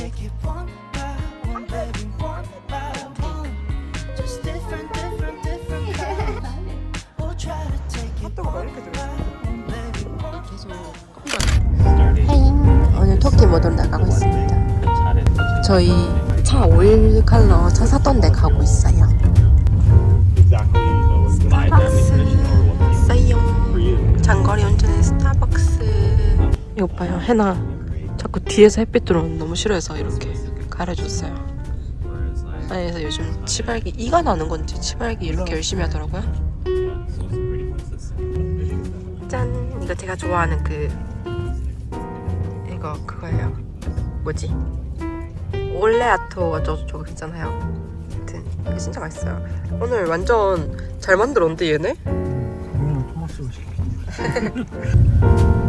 take it one by one, baby, one by one. Just different, different, different colors. We'll try to take it one by one, baby, one. 오늘 토끼 모드로 나가고 있습니다. 저희 차 오일 컬러 차 샀던 데 가고 있어요. 싸용 장거리 운전의 스타벅스 이거 봐요 해나 자꾸 뒤에서 햇빛 들어오는 거 너무 싫어해서 이렇게 가려줬어요 아래에서 요즘 치발기 이가 나는 건지 치발기 이렇게 열심히 하더라고요 짠 이거 제가 좋아하는 그 이거 그거예요 뭐지? 올레아토 어쩌고 저쩌고 있잖아요 아무튼 이게 진짜 맛있어요 오늘 완전 잘 만들었는데 얘네? 오늘 토마스가 시켰네.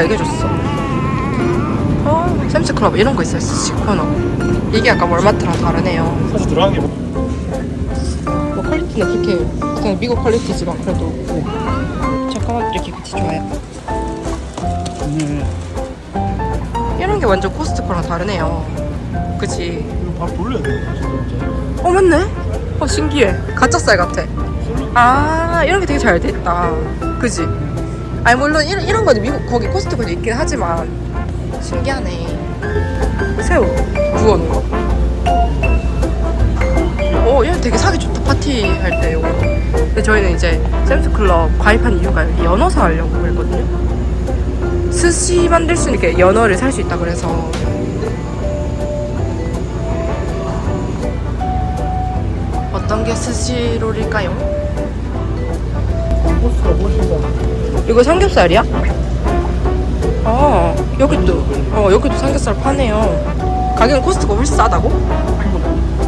누가 얘기해줬어. 어 샘스클럽 이런 거 있어요. 시코너. 이게 약간 월마트랑 다르네요. 사실 들어간 게 뭐? 뭐 퀄리티는 그렇게 그냥 미국 퀄리티지만 그래도. 잠깐만 이렇게 끝이 좋아요. 네. 이런 게 완전 코스트코랑 다르네요. 그치? 이거 바로 돌려야 돼. 사실 진짜. 어 맞네? 어 신기해. 가짜 쌀 같아. 아 이런 게 되게 잘 돼있다. 그지 아니 물론 이런, 이런 거는 미국 거기 코스트코도 있긴 하지만. 신기하네. 새우 구워놓은 거. 오, 이거 되게 사기 좋다. 파티 할 때 이거. 근데 저희는 이제 샘스클럽 가입한 이유가 연어 사려고 그랬거든요. 스시 만들 수 있게 연어를 살 수 있다 그래서. 어떤 게 스시롤일까요? 코스가 훨씬 더. 이거 삼겹살이야? 아 여기도 어 여기도 삼겹살 파네요 가격은 코스트가 훨씬 싸다고?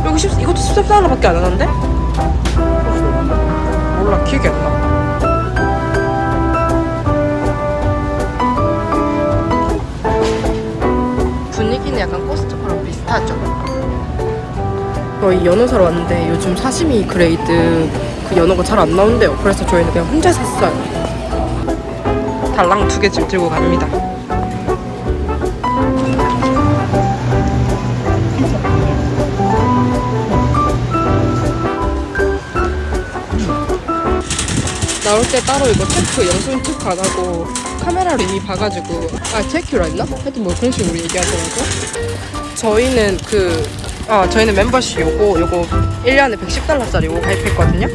여기 10, 이것도 13달러밖에 안 하는데? 몰라 기억이 안 나. 분위기는 약간 코스트코랑 비슷하죠. 저희 연어 사러 왔는데 요즘 사시미 그레이드 그 연어가 잘 안 나온대요. 그래서 저희는 그냥 혼자 샀어요. 달랑 두개 지금 들고 갑니다. 나올 때 따로 이거 체크, 영수증 체크 안 하고 카메라로 이미 봐가지고 아 체크라 했나? 하여튼 뭐 그런 식으로 얘기하더라고 저희는 그 아, 저희는 멤버십 요거 요거 1년에 110달러짜리 요거 가입했거든요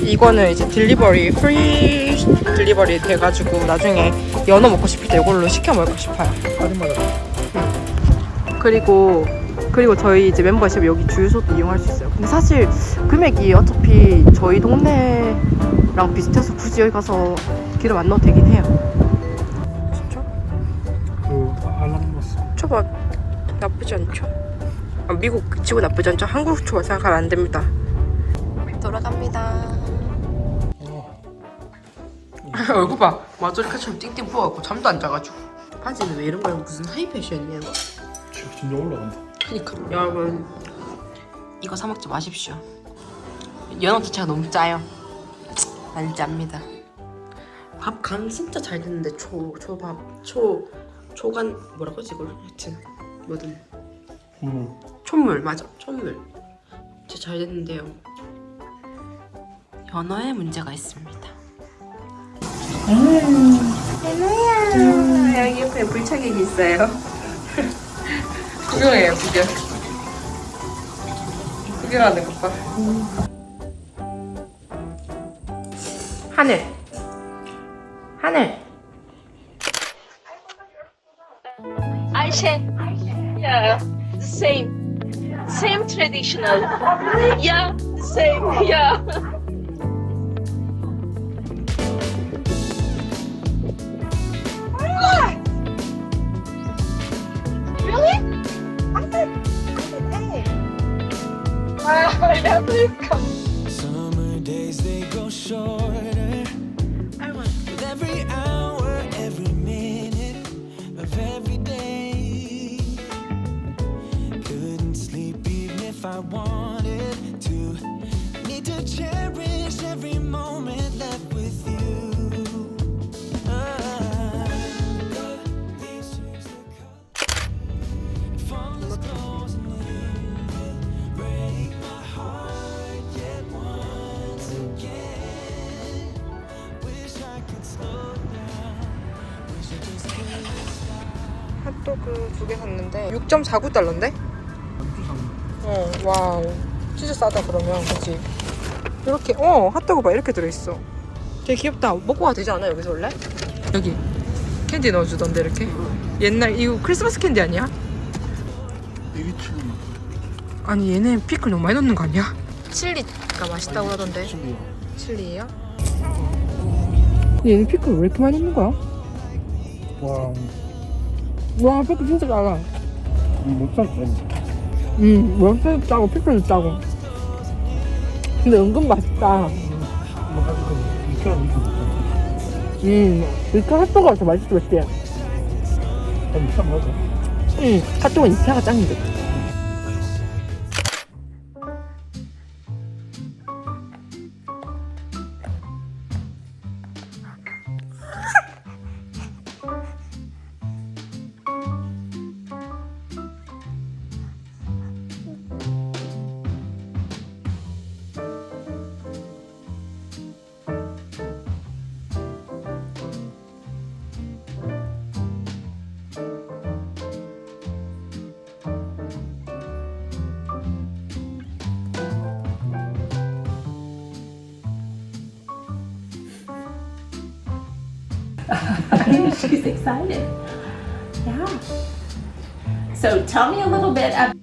이거는 이제 딜리버리 프리 딜리버리 돼가지고 나중에 연어 먹고 싶을 때 이걸로 시켜 먹고 싶어요 아줌마다. 그리고 그리고 저희 이제 멤버십 여기 주유소도 이용할 수 있어요. 근데 사실 금액이 어차피 저희 동네랑 비슷해서 굳이 여기 가서 기름 안 넣어도 되긴 해요. 진짜? 그 알람버스. 초밥 나쁘지 않죠? 아, 미국 치고 나쁘지 않죠? 한국 초밥 생각하면 안 됩니다. 돌아갑니다. 얼굴 봐. 마조리카처럼 띵띵 부어갖고 잠도 안 자가지고. 바지는 왜 이런 거야? 무슨 하이 패션이야 이거? 진짜 올라간다. 그니까 여러분 이거 사 먹지 마십시오. 연어 자체가 너무 짜요. 안 짭니다. 밥 간 진짜 잘 됐는데 초 초밥 초 초간 뭐라고 하지 이걸 하여튼 뭐든 음. 촛물 맞아 촛물 진짜 잘 됐는데요. 연어에 문제가 있습니다. 연어야 여기 옆에 불착객이 있어요. 구경해요 구경. 구경하는 것 봐. 하늘. 하늘. Ayşe. Yeah, the same. Same traditional. Yeah, the same. Yeah. Really? Ah, I said, I said never come. Summer days they grow shorter 두 개 샀는데 6.49달러인데? 어, 와우. 진짜 싸다 그러면, 그치? 이렇게, 어, 핫도그 봐, 이렇게 들어있어. 되게 귀엽다. 먹고 가도 되지 않아, 여기서 원래? 여기. 캔디 넣어주던데, 이렇게. 옛날, 이거 크리스마스 캔디 아니야? 아니, 얘네 피클 너무 많이 넣는 거 아니야? 칠리가 맛있다고 하던데. 칠리예요? 얘네 피클 왜 이렇게 많이 넣는 거야? 와, 와, 피클 진짜 작아. 못 살까? 음, 면도 짜고 피클도 짜고. 근데 은근 맛있다. 뭐 가지고. 음, 이렇게 핫도그가 더 맛있어, 맛있지? 난 이케아 맞아. 응, 핫도그는 이케아가 짱인데. She's excited. Yeah. So tell me a little bit about.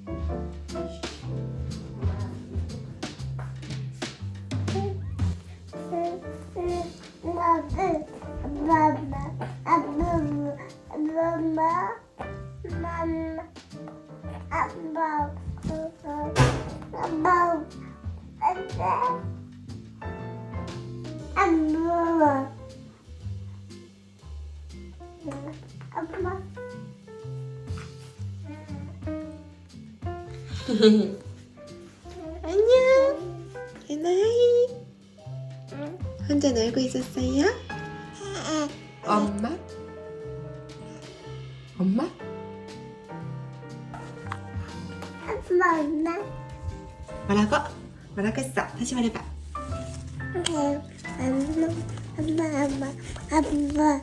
안녕. 예나이. 혼자 놀고 있었어요? 엄마? 엄마? 뭐라고? 뭐라고 했어? 다시 말해봐. 엄마? 아빠?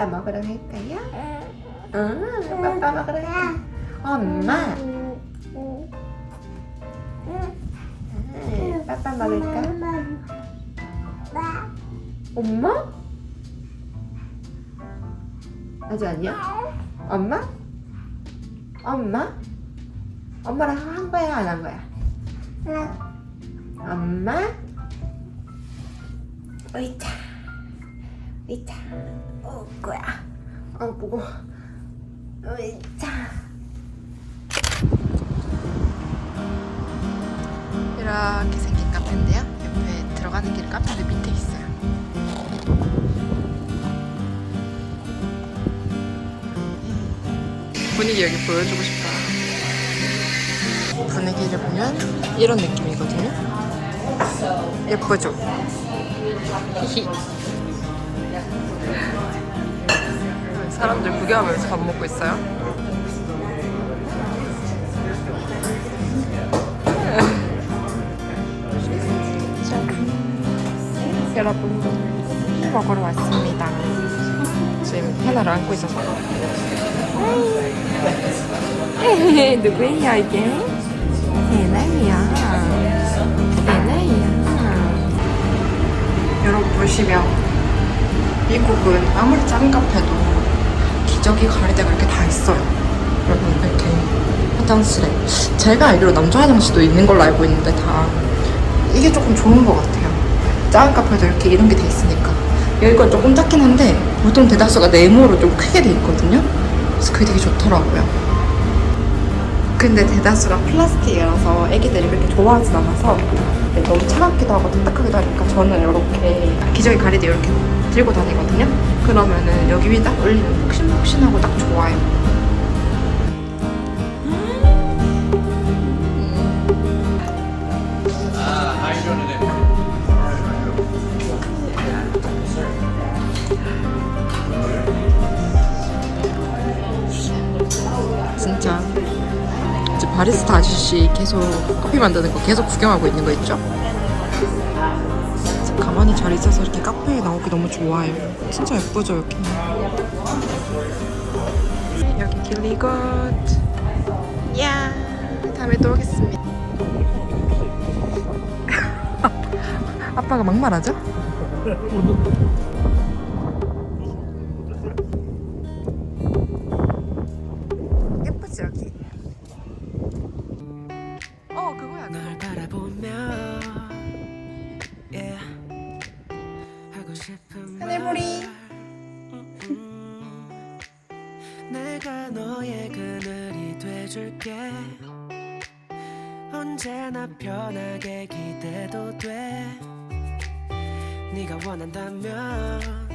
빠빠 먹으러 갈까요? 응, 빠빠 먹으러 갈까? 엄마. 응, 빠빠 먹을까? 엄마? 아직 아니야? 엄마? 엄마? 엄마랑 한 거야 안 한 거야? 엄마? 의자 의자 어 거야 어 보고 의자 이렇게 생긴 카페인데요. 옆에 들어가는 길 카페도 밑에 있어요. 분위기 여기 보여주고 싶다. 분위기를 보면 이런 느낌이거든요. 예쁘죠? 히히. 사람들 구경하면서 밥 먹고 있어요. 여러분 술 먹으러 왔습니다. 지금 하나를 안고 있어서. 누구야 이게? 에나이야. 에나이야. 여러분 보시면 미국은 아무리 작은 카페도 기저귀 가리대가 이렇게 다 있어요. 여러분 이렇게 화장실에 제가 알기로 남자 화장실도 있는 걸로 알고 있는데 다 이게 조금 좋은 것 같아요. 작은 카페도 이렇게 이런 게 돼 있으니까 여기가 조금 작긴 한데 보통 대다수가 네모로 좀 크게 돼 있거든요. 그래서 그게 되게 좋더라고요. 근데 대다수가 플라스틱이라서 애기들이 그렇게 좋아하진 않아서 너무 차갑기도 하고 딱딱하기도 하니까 저는 이렇게 기저귀 가리대 이렇게 들고 다니거든요. 그러면은 여기 위에 딱 올리면 폭신폭신하고 딱 좋아요. 진짜 이제 바리스타 아저씨 계속 커피 만드는 거 계속 구경하고 있는 거 있죠? 가만히 잘 있어서 이렇게 카페에 나오기 너무 좋아요. 진짜 예쁘죠 여기? 여기 길리굿. 야 다음에 또 오겠습니다. 아빠가 막말하죠? 편하게 기대도 돼. 네가 원한다면